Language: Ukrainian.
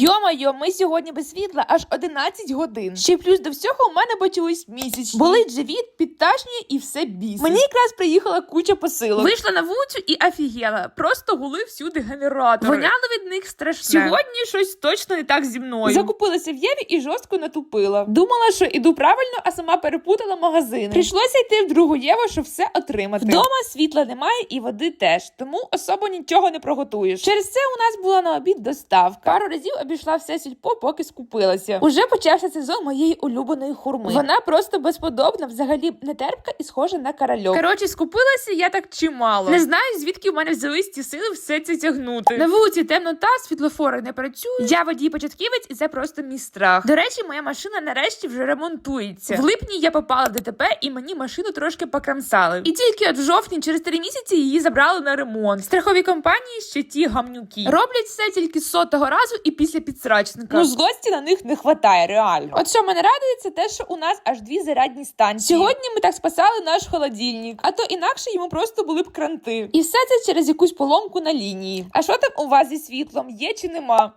Йо-майо, ми сьогодні без світла аж 11 годин. Ще плюс до всього у мене почались місячні. Болить живіт, підташнює і все біс. Мені якраз приїхала куча посилок. Вийшла на вулицю і офігела. Просто гули всюди генератори. Воняло від них страшне. Сьогодні щось точно не так зі мною. Закупилася в Єві і жорстко натупила. Думала, що іду правильно, а сама перепутала магазини. Прийшлося йти в другу Єву, щоб все отримати. Вдома світла немає і води теж, тому особо нічого не проготуєш. Через це у нас була на обід доставка. Пару разів обійшла все сільпо, поки скупилася. Уже почався сезон моєї улюбленої хурми. Вона просто безподобна, взагалі не терпка і схожа на каральок. Коротше, скупилася я так чимало. Не знаю, звідки в мене взялись ті сили все це тягнути. На вулиці темнота, світлофори не працюють. Я водій початківець, і це просто мій страх. До речі, моя машина нарешті вже ремонтується. В липні я попала в ДТП, і мені машину трошки покрамсали. І тільки от в жовтні, через три місяці, її забрали на ремонт. Страхові компанії ще ті гамнюки. Роблять все тільки сотого разу і після підсрачника. Ну злості на них не хватає, реально. От що мене радує, це те, що у нас аж дві зарядні станції. Сьогодні ми так спасали наш холодильник, а то інакше йому просто були б кранти. І все це через якусь поломку на лінії. А що там у вас зі світлом? Є чи нема?